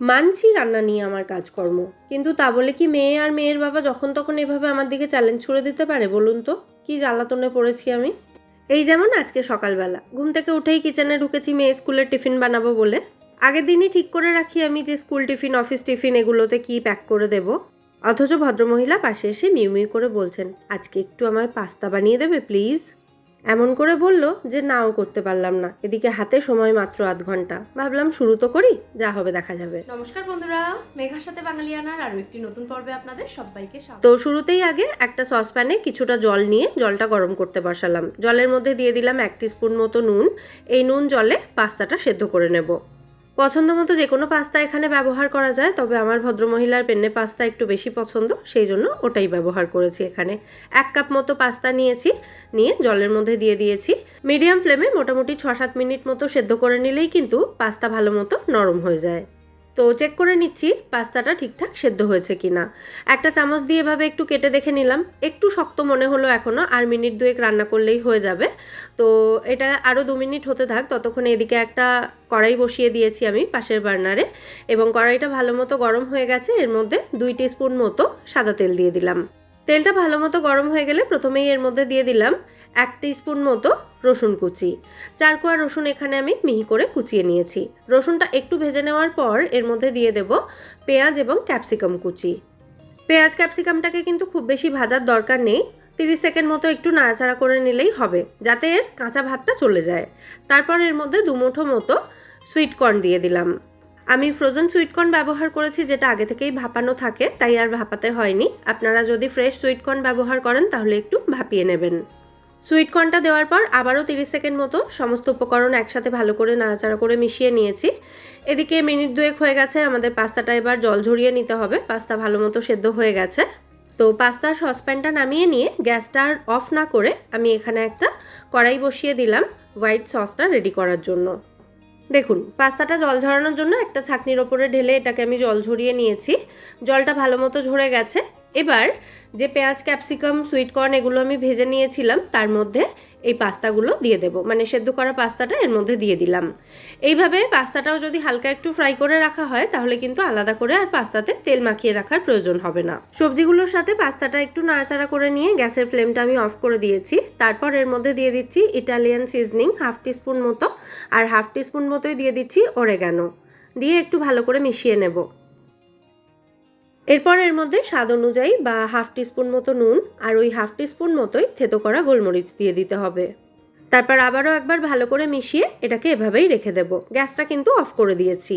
মানছি রান্না নিয়ে আমার কাজকর্ম। কিন্তু তা বলে কি মেয়ে আর মেয়ের বাবা যখন তখন এভাবে আমার দিকে চ্যালেঞ্জ ছুড়ে দিতে পারে বলুন তো? কি জ্বালাতনে পড়েছি আমি? এই যেমন আজকে সকালবেলা। ঘুম থেকে উঠেই কিচেনে ঢুকেছি, মেয়ে স্কুলের টিফিন বানাবো বলে। আগের দিনই ঠিক করে রাখি আমি যে স্কুল টিফিন অফিস টিফিন এগুলোতে কি প্যাক করে দেব। অথচ ভদ্রমহিলা পাশে এসে মিউ মিউ করে বলছেন, আজকে একটু আমায় পাস্তা বানিয়ে দেবে প্লিজ এমন করে বলল যে নাও করতে পারলাম না। এদিকে হাতে সময় মাত্র আধ ঘণ্টা। ভাবলাম শুরু তো করি যা হবে দেখা যাবে। নমস্কার বন্ধুরা মেঘার সাথে বাঙালিয়ানার আরও একটি নতুন পর্বে আপনাদের সবাইকে স্বাগত। তো শুরুতেই আগে একটা সসপ্যানে কিছুটা জল নিয়ে জলটা গরম করতে বসালাম। জলের মধ্যে দিয়ে দিলাম এক স্পুন মতো নুন। এই নুন জলে পাস্তাটা সেদ্ধ করে নেব। পছন্দ মতো যে কোনো পাস্তা এখানে ব্যবহার করা যায়, তবে আমার ভদ্রমহিলার পেন্নে পাস্তা একটু বেশি পছন্দ, সেই জন্য ওটাই ব্যবহার করেছি এখানে। এক কাপ মতো পাস্তা নিয়েছি, নিয়ে জলের মধ্যে দিয়ে দিয়েছি। মিডিয়াম ফ্লেমে মোটামুটি ছ সাত মিনিট মতো সেদ্ধ করে নিলেই কিন্তু পাস্তা ভালো মতো নরম হয়ে যায়। তো চেক করে নিচ্ছি, পাস্তাটা ঠিকঠাক সেদ্ধ হয়েছে কিনা। একটা চামচ দিয়ে এভাবে একটু কেটে দেখে নিলাম। একটু শক্ত মনে হলো এখনও আর মিনিট দুয়েক রান্না করলেই হয়ে যাবে। তো এটা আরও দু মিনিট হতে থাক, ততক্ষণ এদিকে একটা কড়াই বসিয়ে দিয়েছি আমি পাশের বার্নারে। এবং কড়াইটা ভালো মতো গরম হয়ে গেছে, এর মধ্যে দুই স্পুন মতো সাদা তেল দিয়ে দিলাম। তেলটা ভালো মতো গরম হয়ে গেলে প্রথমেই এর মধ্যে দিয়ে দিলাম এক স্পুন মতো রসুন কুচি। চার কোয়া রসুন এখানে আমি মিহি করে কুচিয়ে নিয়েছি। রসুনটা একটু ভেজে নেওয়ার পর এর মধ্যে দিয়ে দেব পেঁয়াজ এবং ক্যাপসিকাম কুচি। পেঁয়াজ ক্যাপসিকামটাকে কিন্তু খুব বেশি ভাজার দরকার নেই। তিরিশ সেকেন্ড মতো একটু নাড়াচাড়া করে নিলেই হবে, যাতে এর কাঁচা ভাবটা চলে যায়। তারপর এর মধ্যে দুমুঠো মতো সুইটকর্ন দিয়ে দিলাম। আমি ফ্রোজেন সুইটকর্ন ব্যবহার করেছি, যেটা আগে থেকেই ভাপানো থাকে, তাই আর ভাপাতে হয়নি। আপনারা যদি ফ্রেশ সুইটকর্ন ব্যবহার করেন, তাহলে একটু ভাপিয়ে নেবেন। সুইটকর্নটা দেওয়ার পর আবারও তিরিশ সেকেন্ড মতো সমস্ত উপকরণ একসাথে ভালো করে নাড়াচাড়া করে মিশিয়ে নিয়েছি। এদিকে মিনিট দুয়েক হয়ে গেছে, আমাদের পাস্তাটা এবার জল ঝরিয়ে নিতে হবে। পাস্তা ভালো মতো সেদ্ধ হয়ে গেছে। তো পাস্তার সসপ্যানটা নামিয়ে নিয়ে গ্যাসটা অফ না করে আমি এখানে একটা কড়াই বসিয়ে দিলাম হোয়াইট সসটা রেডি করার জন্য। দেখুন, পাস্তাটা জল ঝরানোর জন্য একটা ছাকনির ওপরে ঢেলে এটাকে আমি জল ঝরিয়ে নিয়েছি। জলটা ভালো মতো ঝরে গেছে। এবার যে পেঁয়াজ, ক্যাপসিকাম সুইটকর্ন এগুলো আমি ভেজে নিয়েছিলাম, তার মধ্যে এই পাস্তাগুলো দিয়ে দেব। মানে সেদ্ধ করা পাস্তাটা এর মধ্যে দিয়ে দিলাম। এইভাবে পাস্তাটাও যদি হালকা একটু ফ্রাই করে রাখা হয়, তাহলে কিন্তু আলাদা করে আর পাস্তাতে তেল মাখিয়ে রাখার প্রয়োজন হবে না। সবজিগুলোর সাথে পাস্তাটা একটু নাড়াচাড়া করে নিয়ে গ্যাসের ফ্লেমটা আমি অফ করে দিয়েছি। তারপর এর মধ্যে দিয়ে দিচ্ছি ইটালিয়ান সিজনিং হাফ টিস্পুন মতো, আর হাফ টিস্পুন মতোই দিয়ে দিচ্ছি অরেগানো দিয়ে একটু ভালো করে মিশিয়ে নেব। এরপর এর মধ্যে স্বাদ অনুযায়ী বা হাফ টিস্পুন মতো নুন আর ওই হাফ টিস্পুন মতোই থেতো করা গোলমরিচ দিয়ে দিতে হবে। তারপর আবারও একবার ভালো করে মিশিয়ে এটাকে এভাবেই রেখে দেব। গ্যাসটা কিন্তু অফ করে দিয়েছি।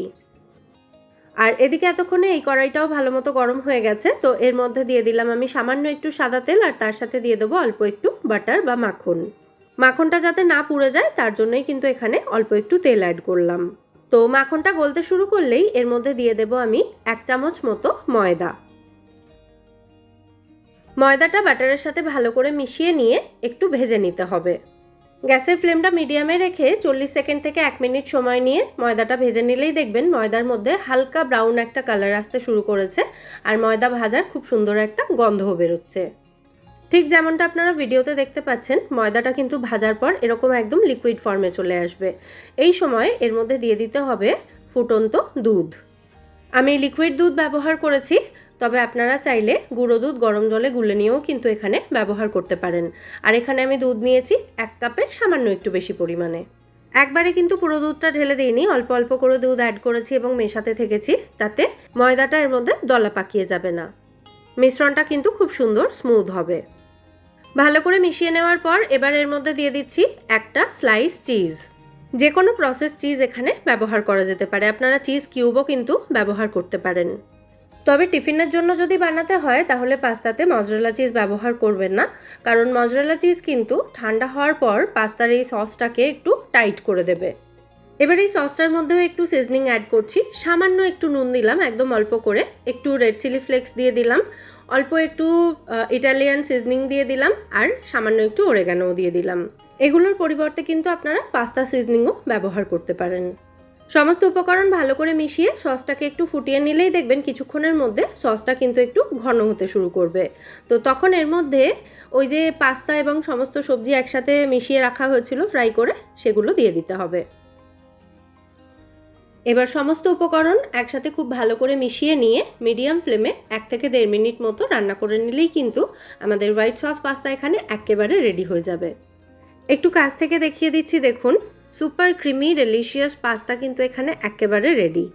আর এদিকে এতক্ষণে এই কড়াইটাও ভালো মতো গরম হয়ে গেছে, তো এর মধ্যে দিয়ে দিলাম আমি সামান্য একটু সাদা তেল আর তার সাথে দিয়ে দেবো অল্প একটু বাটার বা মাখন। মাখনটা যাতে না পুড়ে যায়, তার জন্যই কিন্তু এখানে অল্প একটু তেল অ্যাড করলাম। তো মাখনটা গলতে শুরু করলেই এর মধ্যে দিয়ে দেব আমি এক চামচ মতো ময়দা। ময়দাটা বাটারের সাথে ভালো করে মিশিয়ে নিয়ে একটু ভেজে নিতে হবে। গ্যাসের ফ্লেমটা মিডিয়ামে রেখে চল্লিশ সেকেন্ড থেকে এক মিনিট সময় নিয়ে ময়দাটা ভেজে নিলেই দেখবেন ময়দার মধ্যে হালকা ব্রাউন একটা কালার আসতে শুরু করেছে আর ময়দা ভাজার খুব সুন্দর একটা গন্ধও বেরোচ্ছে। ঠিক যেমনটা আপনারা ভিডিওতে দেখতে পাচ্ছেন, ময়দাটা কিন্তু ভাজার পর এরকম একদম লিকুইড ফর্মে চলে আসবে। এই সময় এর মধ্যে দিয়ে দিতে হবে ফুটন্ত দুধ। আমি লিকুইড দুধ ব্যবহার করেছি, তবে আপনারা চাইলে গুঁড়ো দুধ গরম জলে গুলে নিয়েও কিন্তু এখানে ব্যবহার করতে পারেন। আর এখানে আমি দুধ নিয়েছি এক কাপের সামান্য একটু বেশি পরিমাণে। একবারে কিন্তু পুরো দুধটা ঢেলে দিইনি, অল্প অল্প করে দুধ অ্যাড করেছি এবং মেশাতে থেকেছি, তাতে ময়দাটা এর মধ্যে দলা পাকিয়ে যাবে না। মিশ্রণটা কিন্তু খুব সুন্দর স্মুথ হবে। ভালো করে মিশিয়ে নেওয়ার পর এবার এর মধ্যে দিয়ে দিচ্ছি একটা স্লাইস চিজ যে কোনো প্রসেস চিজ এখানে ব্যবহার করা যেতে পারে। আপনারা চিজ কিউবও কিন্তু ব্যবহার করতে পারেন। তবে টিফিনের জন্য যদি বানাতে হয়, তাহলে পাস্তাতে মজরেলা চিজ ব্যবহার করবেন না। কারণ মজরেলা চিজ কিন্তু ঠান্ডা হওয়ার পর পাস্তার এই সসটাকে একটু টাইট করে দেবে। এবার এই সসটার মধ্যেও একটু সিজনিং অ্যাড করছি। সামান্য একটু নুন দিলাম, একদম অল্প করে। একটু রেড চিলি ফ্লেক্স দিয়ে দিলাম। অল্প একটু ইটালিয়ান সিজনিং দিয়ে দিলাম আর সামান্য একটু ওরেগানোও দিয়ে দিলাম। এগুলোর পরিবর্তে কিন্তু আপনারা পাস্তা সিজনিংও ব্যবহার করতে পারেন। সমস্ত উপকরণ ভালো করে মিশিয়ে সসটাকে একটু ফুটিয়ে নিলেই দেখবেন কিছুক্ষণের মধ্যে সসটা কিন্তু একটু ঘন হতে শুরু করবে। তো তখন এর মধ্যে ওই যে পাস্তা এবং সমস্ত সবজি একসাথে মিশিয়ে রাখা হয়েছিল ফ্রাই করে সেগুলো দিয়ে দিতে হবে। এবার সমস্ত উপকরণ একসাথে খুব ভালো করে মিশিয়ে নিয়ে মিডিয়াম ফ্লেমে এক থেকে দেড় মিনিট মতো রান্না করে নিলেই কিন্তু আমাদের হোয়াইট সস পাস্তা এখানে একেবারে রেডি হয়ে যাবে। একটু কাছ থেকে দেখিয়ে দিচ্ছি, দেখুন সুপার ক্রিমি ডেলিশিয়াস পাস্তা কিন্তু এখানে একেবারে রেডি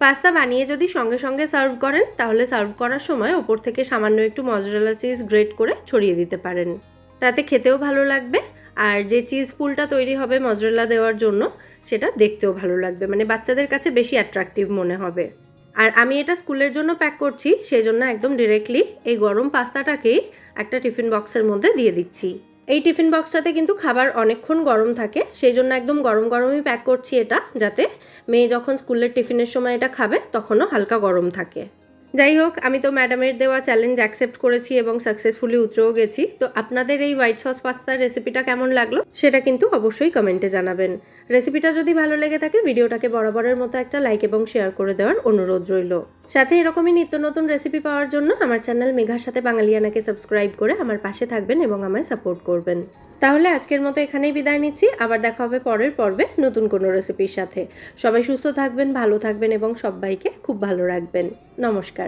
পাস্তা বানিয়ে যদি সঙ্গে সঙ্গে সার্ভ করেন, তাহলে সার্ভ করার সময় ওপর থেকে সামান্য একটু মজরেলা চিজ গ্রেট করে ছড়িয়ে দিতে পারেন। তাতে খেতেও ভালো লাগবে। আর যে চিজ পুলটা তৈরি হবে মজরেলা দেওয়ার জন্য, সেটা দেখতেও ভালো লাগবে। মানে বাচ্চাদের কাছে বেশি অ্যাট্রাকটিভ মনে হবে। আর আমি এটা স্কুলের জন্য প্যাক করছি সেই জন্য একদম ডিরেক্টলি এই গরম পাস্তাটাকেই একটা টিফিন বক্সের মধ্যে দিয়ে দিচ্ছি। এই টিফিন বক্সটাতে কিন্তু খাবার অনেকক্ষণ গরম থাকে সেই জন্য একদম গরম গরমই প্যাক করছি এটা, যাতে মেয়ে যখন স্কুলের টিফিনের সময় এটা খাবে, তখনও হালকা গরম থাকে। যাই হোক, আমি তো ম্যাডামের দেওয়া চ্যালেঞ্জ অ্যাকসেপ্ট করেছি এবং সাকসেসফুলি উতরেও গেছি। তো আপনাদের এই হোয়াইট সস পাস্তার রেসিপিটা কেমন লাগল সেটা কিন্তু অবশ্যই কমেন্টে জানাবেন। রেসিপিটা যদি ভালো লেগে থাকে, ভিডিওটাকে বরাবরের মতো একটা লাইক এবং শেয়ার করে দেওয়ার অনুরোধ রইল। সাথে এরকমই নিত্য নতুন রেসিপি পাওয়ার জন্য আমার চ্যানেল মেঘার সাথে বাঙালিয়ানাকে সাবস্ক্রাইব করে আমার পাশে থাকবেন এবং আমায় সাপোর্ট করবেন। তাহলে আজকের মতো এখানেই বিদায় নিচ্ছি। আবার দেখা হবে পরের পর্বে নতুন কোনো রেসিপির সাথে। সবাই সুস্থ থাকবেন, ভালো থাকবেন এবং সবাইকে খুব ভালো রাখবেন। নমস্কার।